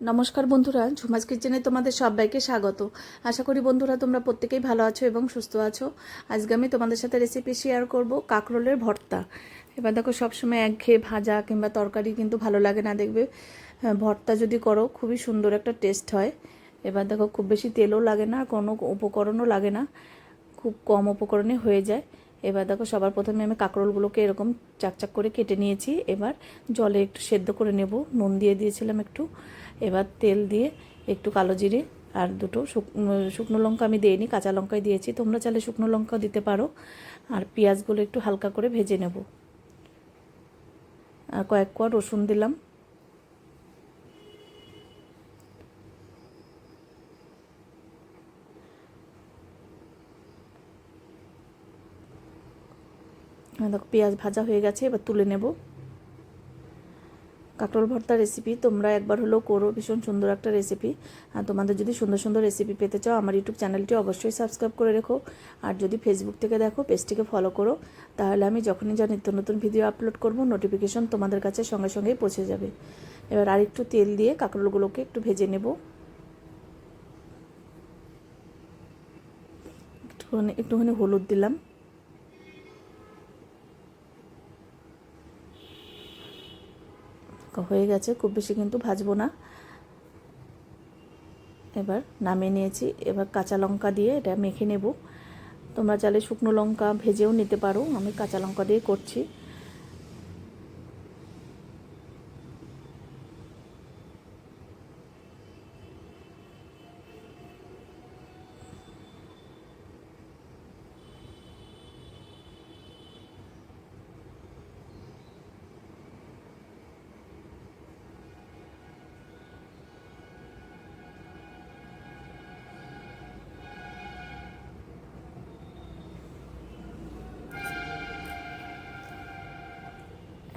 নমস্কার বন্ধুরা ঝুমাস কিচেনে তোমাদের সবাইকে স্বাগত। আশা করি বন্ধুরা তোমরা প্রত্যেকেই ভালো আছো এবং সুস্থ আছো। আজকে আমি তোমাদের সাথে রেসিপি শেয়ার করব কাঁকরোলের ভর্তা। এবার দেখো সবসময় একঘেয়ে ভাজা কিংবা তরকারি কিন্তু ভালো লাগে না দেখবে। হ্যাঁ, ভর্তা যদি করো খুবই সুন্দর একটা টেস্ট হয়। এবার দেখো খুব বেশি তেলও লাগে না কোনো উপকরণও লাগে না। খুব কম উপকরণে হয়ে যায়। এবার দেখো সবার প্রথমে আমি কাঁকরোলগুলোকে এরকম চাকচাক করে কেটে নিয়েছি। এবার জলে একটু সেদ্ধ করে নেব। নুন দিয়ে দিয়েছিলাম একটু। এবার তেল দিয়ে একটু কালো জিরে আর দুটো শুকনো লঙ্কা আমি দিইনি, কাঁচা লঙ্কাই দিয়েছি। তোমরা চাইলে শুকনো লঙ্কা দিতে পারো। আর পেঁয়াজগুলো একটু হালকা করে ভেজে নেব। আর কয়েক কোয়া রসুন দিলাম। দেখো, পেঁয়াজ ভাজা হয়ে গেছে, এবার তুলে নেব। কাঁকরোল ভর্তা রেসিপি তোমরা একবার হলেও করো, ভীষণ সুন্দর একটা রেসিপি আর তোমাদের যদি সুন্দর সুন্দর রেসিপি পেতে চাও, আমার ইউটিউব চ্যানেলটি অবশ্যই সাবস্ক্রাইব করে রেখো। আর যদি ফেসবুক থেকে দেখো পেজটিকে ফলো করো, তাহলে আমি যখনই যা নিত্য নতুন ভিডিও আপলোড করব নোটিফিকেশন তোমাদের কাছে সঙ্গে সঙ্গেই পৌঁছে যাবে। এবার আরেকটু তেল দিয়ে কাঁকরোলগুলোকে একটু ভেজে নেব। একটুখানি একটুখানি হলুদ দিলাম। হয়ে গেছে, খুব বেশি কিন্তু ভাজবো না। এবার নামিয়ে নিয়েছি, এবার কাঁচা লঙ্কা দিয়ে এটা মেখে নেব। তোমরা চাইলে শুকনো লঙ্কা ভেজেও নিতে পারো, আমি কাঁচা লঙ্কা দিয়ে করছি।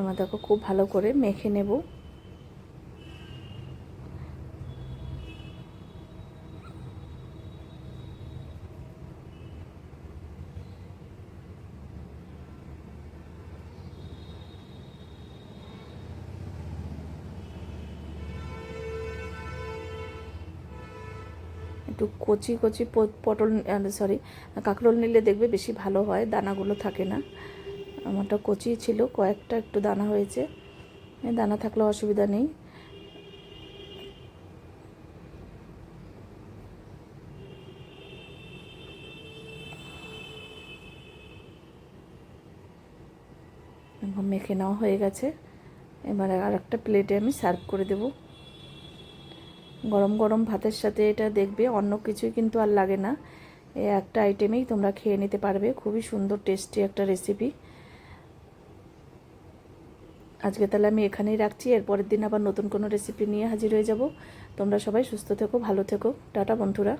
এবার দেখো খুব ভালো করে মেখে নেব। একটু কচি কচি পটল সরি কাঁকরোল নিলে দেখবে বেশি ভালো হয়, দানাগুলো থাকে না। আমারটা কচি ছিল, কয়েকটা একটু দানা হয়েছে। দানা থাকলে অসুবিধা নেই। মেখে নেওয়া হয়ে গেছে। এবার আর একটা প্লেটে আমি সার্ভ করে দেব। গরম গরম ভাতের সাথে এটা দেখবে, অন্য কিছুই কিন্তু আর লাগে না। এই একটা আইটেমেই তোমরা খেয়ে নিতে পারবে। খুবই সুন্দর টেস্টি একটা রেসিপি আজকে তাহলে আমি এখানেই রাখছি, এরপরের দিন আবার নতুন কোনো রেসিপি নিয়ে হাজির হয়ে যাব। তোমরা সবাই সুস্থ থেকো, ভালো থেকো। টাটা বন্ধুরা।